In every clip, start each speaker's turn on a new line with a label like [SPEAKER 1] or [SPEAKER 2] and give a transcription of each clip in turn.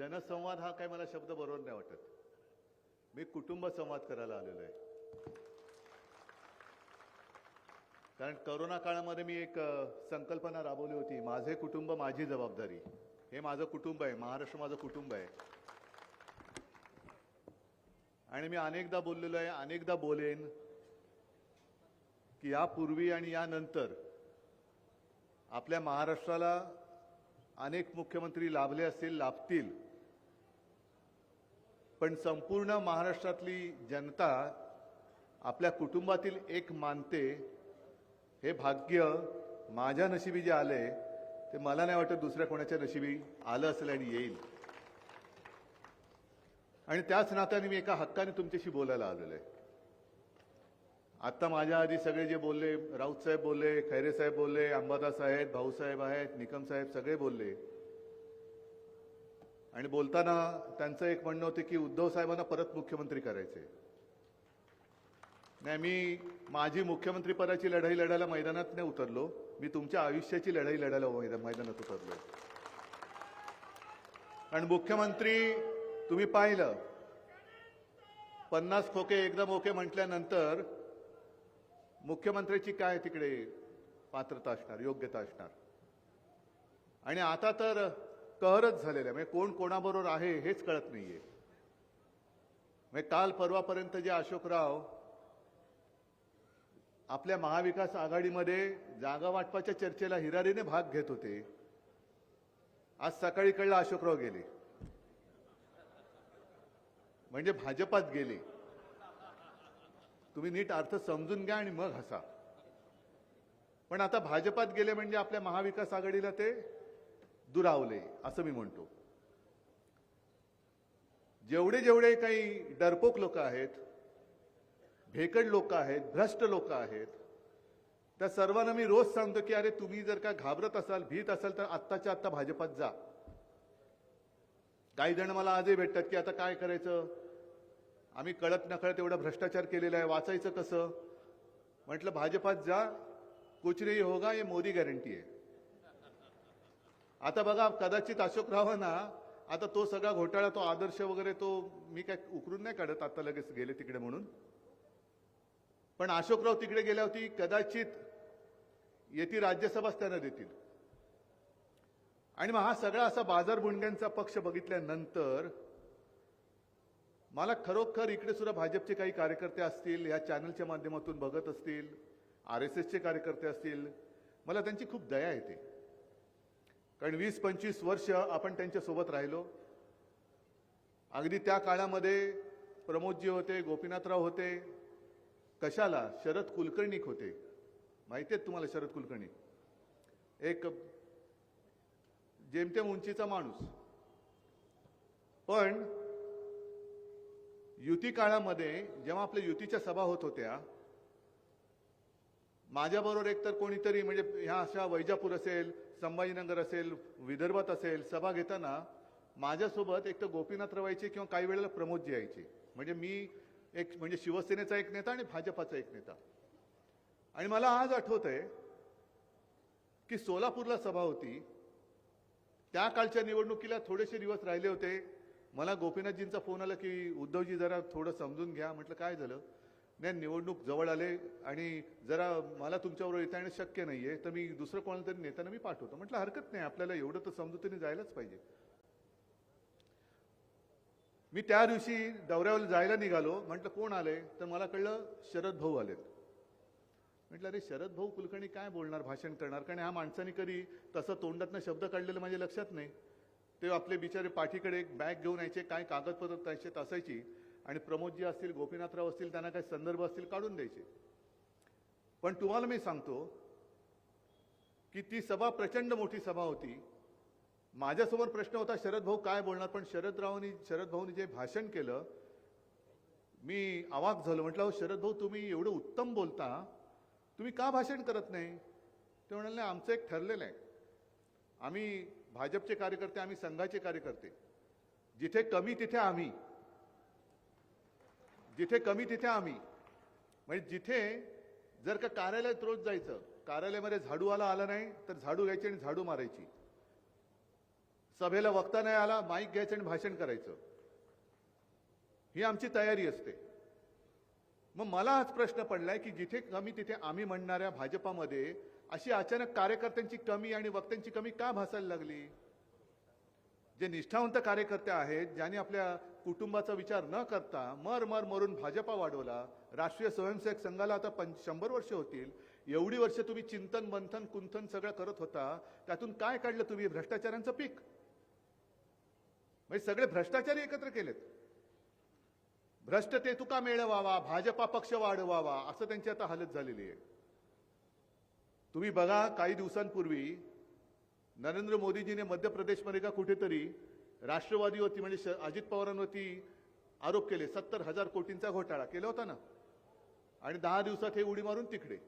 [SPEAKER 1] जनसंवाद हा काय मला शब्द बरोबर नाही वाटत. मी कुटुंब संवाद करायला आलेलो आहे. कारण करोना काळामध्ये मी एक संकल्पना राबवली होती. माझे कुटुंब माझी जबाबदारी. हे माझं कुटुंब आहे. महाराष्ट्र माझं कुटुंब आहे. आणि मी अनेकदा बोललेलो आहे अनेकदा बोलेन की यापूर्वी आणि यानंतर आपल्या महाराष्ट्राला अनेक मुख्यमंत्री लाभले असतील लाभतील. पण संपूर्ण महाराष्ट्रातली जनता आपल्या कुटुंबातील एक मानते हे भाग्य माझ्या नशिबी जे आले ते मला नाही वाटत दुसऱ्या कोणाच्या नशिबी आलं असेल आणि येईल. आणि त्याच नात्याने मी एका हक्काने तुमच्याशी बोलायला आलेलो आहे. आता माझ्या आधी सगळे जे बोलले राऊत साहेब बोलले खैरे साहेब बोलले अंबादास आहेत भाऊसाहेब आहेत निकम साहेब सगळे बोलले आणि बोलताना त्यांचं एक म्हणणं होतं की उद्धव साहेबांना परत मुख्यमंत्री करायचे. नाही मी माझी मुख्यमंत्रीपदाची लढाई लढायला मैदानात नाही उतरलो. मी तुमच्या आयुष्याची लढाई लढायला मैदा- मैदानात उतरलो. आणि मुख्यमंत्री तुम्ही पाहिलं. पन्नास खोके एकदम ओके म्हटल्यानंतर मुख्यमंत्र्याची काय तिकडे पात्रता असणार योग्यता असणार? आणि आता तर कहरच झालेलं. आहे म्हणजे कोण कोणाबरोबर आहे हेच कळत नाहीये. म्हणजे काल परवापर्यंत जे अशोकराव आपल्या महाविकास आघाडीमध्ये जागा वाटपाच्या चर्चेला हिरारीने भाग घेत होते. आज सकाळी कळलं अशोकराव गेले. म्हणजे भाजपात गेले. तुम्ही नीट अर्थ समजून घ्या आणि मग हसा. पण आता भाजपात गेले म्हणजे आपल्या महाविकास आघाडीला ते दुरावले असं मी म्हणतो. जेवढे जेवढे काही डरपोक लोक आहेत भेकड लोक आहेत भ्रष्ट लोक आहेत त्या सर्वांना मी रोज सांगतो की अरे तुम्ही जर का घाबरत असाल भीत असाल तर आत्ताच्या आत्ता भाजपात जा. काही जण मला आजही भेटतात की आता काय करायचं? आम्ही कळत नकळत एवढा भ्रष्टाचार केलेला आहे वाचायचं कसं? म्हटलं भाजपात जा कुछ नाही होगा ये मोदी गॅरंटी आहे आता बघा कदाचित अशोकरावांना आता तो सगळा घोटाळा तो आदर्श वगैरे तो मी काय उकरून नाही काढत आता लगेच गेले तिकडे म्हणून. पण अशोकराव तिकडे गेल्यावरती कदाचित येथे राज्यसभाच त्यांना देतील. आणि मग हा सगळा असा बाजार बुंड्यांचा पक्ष बघितल्यानंतर मला खरोखर इकडे सुद्धा भाजपचे काही कार्यकर्ते असतील या चॅनलच्या माध्यमातून बघत असतील आर एस एसचे कार्यकर्ते असतील मला त्यांची खूप दया येते. कारण वीस पंचवीस वर्ष आपण त्यांच्यासोबत राहिलो. अगदी त्या काळामध्ये प्रमोदजी होते गोपीनाथराव होते. कशाला? शरद कुलकर्णीक होते. माहिती आहेत तुम्हाला शरद कुलकर्णी एक जेमतेम उंचीचा माणूस. पण युती काळामध्ये जेव्हा आपल्या युतीच्या सभा होत होत्या माझ्याबरोबर एकतर कोणीतरी म्हणजे ह्या अशा वैजापूर असेल संभाजीनगर असेल विदर्भात असेल सभा घेताना माझ्यासोबत एक तर गोपीनाथ रवायचे किंवा काही वेळेला प्रमोदजी यायचे. म्हणजे मी एक म्हणजे शिवसेनेचा एक नेता आणि भाजपाचा एक नेता. आणि मला आज आठवत आहे की सोलापूरला सभा होती. त्या कालच्या निवडणुकीला थोडेसे दिवस राहिले होते. मला गोपीनाथजींचा फोन आला की उद्धवजी जरा थोडं समजून घ्या. म्हटलं काय झालं? नाही निवडणूक जवळ आले आणि जरा मला तुमच्याबरोबर येता येणं शक्य नाही आहे तर मी दुसरं कोणाला तरी नेत्यांना मी पाठवतो. म्हटलं हरकत नाही आपल्याला एवढं तर समजुतीने जायलाच पाहिजे. मी त्या दिवशी दौऱ्यावर जायला निघालो म्हटलं कोण आले? तर मला कळलं शरद भाऊ आलेत. म्हटलं अरे शरद भाऊ कुलकर्णी काय बोलणार भाषण करणार? कारण ह्या माणसाने कधी तसं तोंडातनं शब्द काढलेलं माझ्या लक्षात नाही. ते आपले बिचारे पाठीकडे एक बॅग घेऊन यायचे काय कागदपत्र त्याच्यात असायची. आणि प्रमोदजी असतील गोपीनाथराव असतील त्यांना काही संदर्भ असतील काढून द्यायचे. पण तुम्हाला मी सांगतो की ती सभा प्रचंड मोठी सभा होती. माझ्यासमोर प्रश्न होता शरद भाऊ काय बोलणार? पण शरदरावनी शरद भाऊनी जे भाषण केलं मी आवाक झालो. म्हटलं "अहो, शरद भाऊ तुम्ही एवढं उत्तम बोलता. तुम्ही का भाषण करत नाही? ते म्हणाले "नाही, आमचं एक ठरलेलं आहे. आम्ही भाजपचे कार्यकर्ते आम्ही संघाचे कार्यकर्ते. जिथे कमी तिथे आम्ही. जिथे कमी तिथे आम्ही. म्हणजे जिथे जर का कार्यालयात रोज जायचं कार्यालयामध्ये झाडूवाला आला नाही तर झाडू घ्यायची आणि झाडू मारायची. सभेला वक्ता नाही आला माईक घ्यायचं आणि भाषण करायचं. ही आमची तयारी असते. मग मला हाच प्रश्न पडलाय की जिथे कमी तिथे आम्ही म्हणणाऱ्या भाजपामध्ये अशी अचानक कार्यकर्त्यांची कमी आणि वक्त्यांची कमी का भासायला लागली? जे निष्ठावंत कार्यकर्ते आहेत ज्यांनी आपल्या कुटुंबाचा विचार न करता मर मर मरून भाजपा वाढवला. राष्ट्रीय स्वयंसेवक संघाला आता पंच शंभर वर्ष होतील. एवढी वर्ष तुम्ही चिंतन मंथन कुंथन सगळं करत होता. त्यातून काय काढलं तुम्ही भ्रष्टाचारांचं पीक? म्हणजे सगळे भ्रष्टाचारी एकत्र केलेत. भ्रष्ट ते तुका मिळवावा भाजपा पक्ष वाढवावा असं त्यांची आता हालत झालेली आहे. तुम्ही बघा काही दिवसांपूर्वी नरेंद्र मोदीजीने मध्य प्रदेशमध्ये का कुठेतरी राष्ट्रवादीवरती म्हणजे श- अजित पवारांवरती आरोप केले सत्तर हजार कोटींचा घोटाळा केला होता ना. आणि दहा दिवसात हे उडी मारून तिकडे.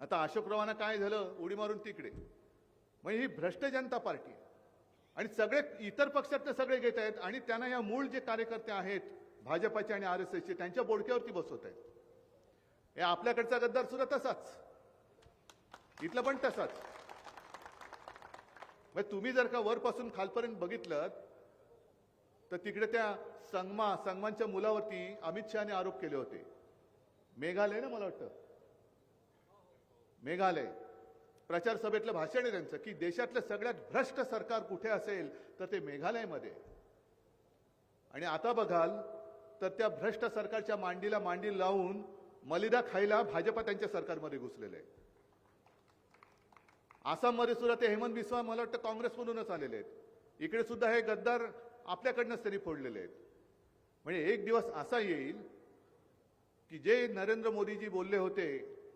[SPEAKER 1] आता अशोकरावांना काय झालं? उडी मारून तिकडे. म्हणजे ही भ्रष्ट जनता पार्टी आणि सगळे इतर पक्षातले सगळे घेत आहेत आणि त्यांना या मूळ जे कार्यकर्ते आहेत भाजपाचे आणि आर एस एसचे त्यांच्या बोडक्यावरती बसवत आहेत. या आपल्याकडचा गद्दार सुद्धा तसाच. इथलं पण तसाच. म्हणजे तुम्ही जर का वरपासून खालपर्यंत बघितलं तर तिकडे त्या संगमा संगमांच्या मुलावरती अमित शहाने आरोप केले होते. मेघालय ना मला वाटतं? मेघालय. प्रचार सभेतलं भाषण आहे त्यांचं की देशातलं सगळ्यात भ्रष्ट सरकार कुठे असेल तर ते मेघालयमध्ये. आणि आता बघाल तर त्या भ्रष्ट सरकारच्या मांडीला मांडी लावून मलिदा खायला भाजपा त्यांच्या सरकारमध्ये घुसलेले आहे. आसाममध्ये सुद्धा ते हेमंत बिस्वा मला वाटतं काँग्रेसमधूनच आलेले आहेत. इकडे सुद्धा हे गद्दार आपल्याकडनंच त्यांनी फोडलेले आहेत. म्हणजे एक दिवस असा येईल की जे नरेंद्र मोदीजी बोलले होते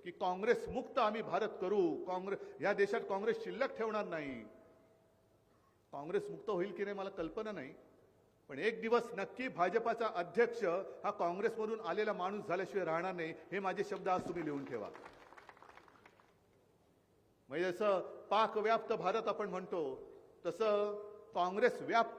[SPEAKER 1] की काँग्रेस मुक्त आम्ही भारत करू काँग्रेस या देशात काँग्रेस शिल्लक ठेवणार नाही. काँग्रेस मुक्त होईल की नाही मला कल्पना नाही. पण एक दिवस नक्की भाजपाचा अध्यक्ष हा काँग्रेसमधून आलेला माणूस झाल्याशिवाय राहणार नाही हे माझे शब्द आज तुम्ही लिहून ठेवा. म्हणजे जसं पाकव्याप्त भारत आपण म्हणतो तसं काँग्रेस व्याप्त